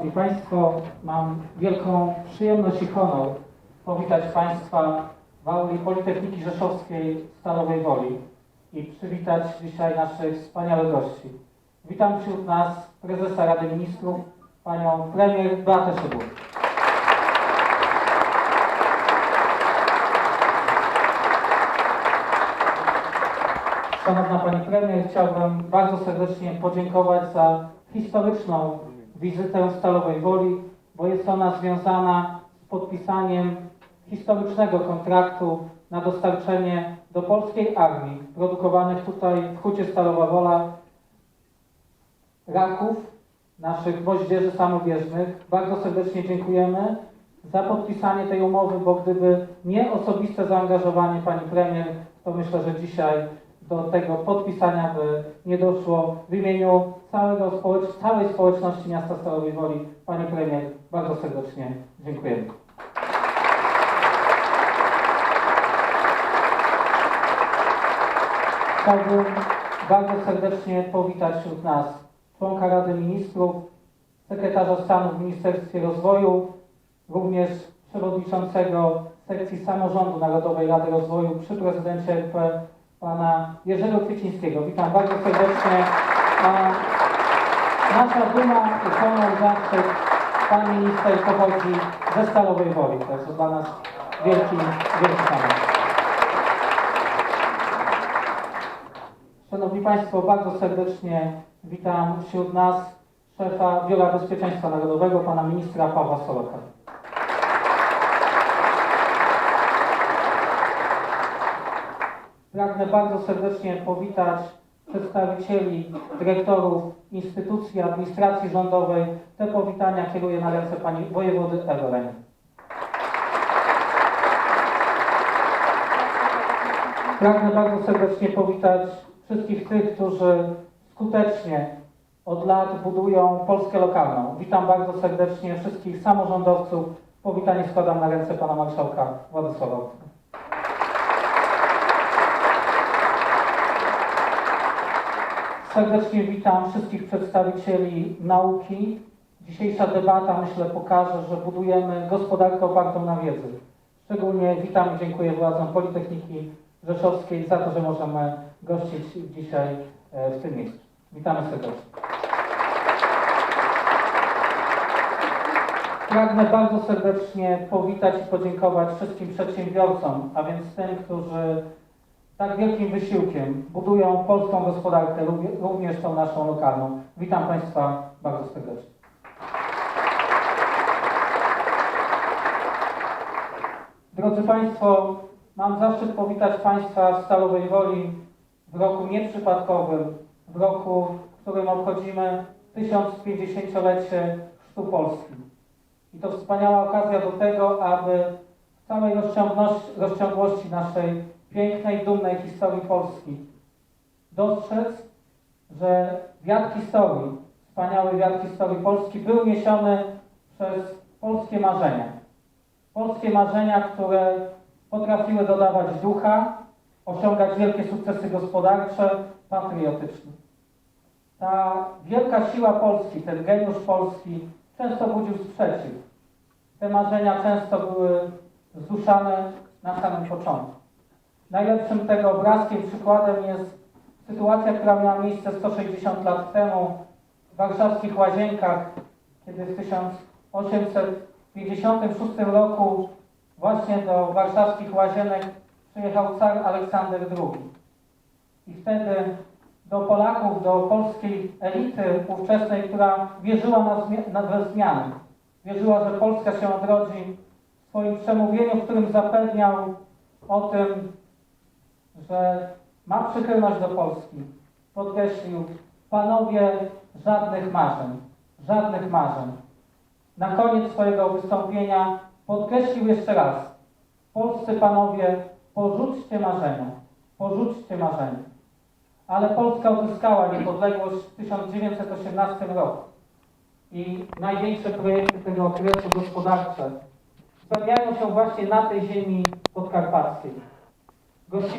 Szanowni Państwo, mam wielką przyjemność i honor powitać Państwa w auli Politechniki Rzeszowskiej Stalowej Woli i przywitać dzisiaj naszych wspaniałych gości. Witam wśród nas prezesa Rady Ministrów, panią premier Beatę Szydło. Szanowna Pani Premier, chciałbym bardzo serdecznie podziękować za historyczną wizytę Stalowej Woli, bo jest ona związana z podpisaniem historycznego kontraktu na dostarczenie do polskiej armii produkowanych tutaj w Hucie Stalowa Wola raków, naszych moździerzy samobieżnych. Bardzo serdecznie dziękujemy za podpisanie tej umowy, bo gdyby nie osobiste zaangażowanie Pani Premier, to myślę, że dzisiaj do tego podpisania by nie doszło. W imieniu całego społecz- całej społeczności miasta Stalowej Woli Pani Premier bardzo serdecznie dziękujemy. Chciałbym bardzo serdecznie powitać wśród nas członka Rady Ministrów, sekretarza stanu w Ministerstwie Rozwoju, również przewodniczącego sekcji samorządu Narodowej Rady Rozwoju przy prezydencie RP, pana Jerzego Kwiecińskiego. Witam bardzo serdecznie. Nasza duma i honor zaszczyt, pan minister pochodzi ze Stalowej Woli. To jest dla nas wielki, wielki honor. Szanowni Państwo, bardzo serdecznie witam wśród nas szefa Biura Bezpieczeństwa Narodowego, pana ministra Pawła Soroka. Pragnę bardzo serdecznie powitać przedstawicieli, dyrektorów instytucji administracji rządowej. Te powitania kieruję na ręce pani wojewody Ewereń. Pragnę bardzo serdecznie powitać wszystkich tych, którzy skutecznie od lat budują Polskę lokalną. Witam bardzo serdecznie wszystkich samorządowców. Powitanie składam na ręce pana marszałka Władysława. Serdecznie witam wszystkich przedstawicieli nauki. Dzisiejsza debata, myślę, pokaże, że budujemy gospodarkę opartą na wiedzy. Szczególnie witam i dziękuję władzom Politechniki Rzeszowskiej za to, że możemy gościć dzisiaj e, w tym miejscu. Witamy serdecznie. Pragnę bardzo serdecznie powitać i podziękować wszystkim przedsiębiorcom, a więc tym, którzy tak wielkim wysiłkiem budują polską gospodarkę, równie- również tą naszą lokalną. Witam Państwa bardzo serdecznie. Drodzy Państwo, mam zaszczyt powitać Państwa w Stalowej Woli w roku nieprzypadkowym, w roku, w którym obchodzimy 1050-lecie Chrztu Polski. I to wspaniała okazja do tego, aby w całej rozciągłości naszej pięknej, dumnej historii Polski dostrzec, że wiatr historii, wspaniały wiatr historii Polski był niesiony przez polskie marzenia. Polskie marzenia, które potrafiły dodawać ducha, osiągać wielkie sukcesy gospodarcze, patriotyczne. Ta wielka siła Polski, ten geniusz Polski często budził sprzeciw. Te marzenia często były zduszane na samym początku. Najlepszym tego obrazkiem, przykładem jest sytuacja, która miała miejsce 160 lat temu w warszawskich Łazienkach, kiedy w 1856 roku właśnie do warszawskich Łazienek przyjechał car Aleksander II. I wtedy do Polaków, do polskiej elity ówczesnej, która wierzyła na, na we zmiany, wierzyła, że Polska się odrodzi, w swoim przemówieniu, w którym zapewniał o tym, że ma przychylność do Polski, podkreślił, panowie, żadnych marzeń, żadnych marzeń. Na koniec swojego wystąpienia podkreślił jeszcze raz, polscy panowie, porzućcie marzenia, porzućcie marzenia. Ale Polska uzyskała niepodległość w 1918 roku i największe projekty tego okresu gospodarcze spełniają się właśnie na tej ziemi podkarpackiej. Gościmy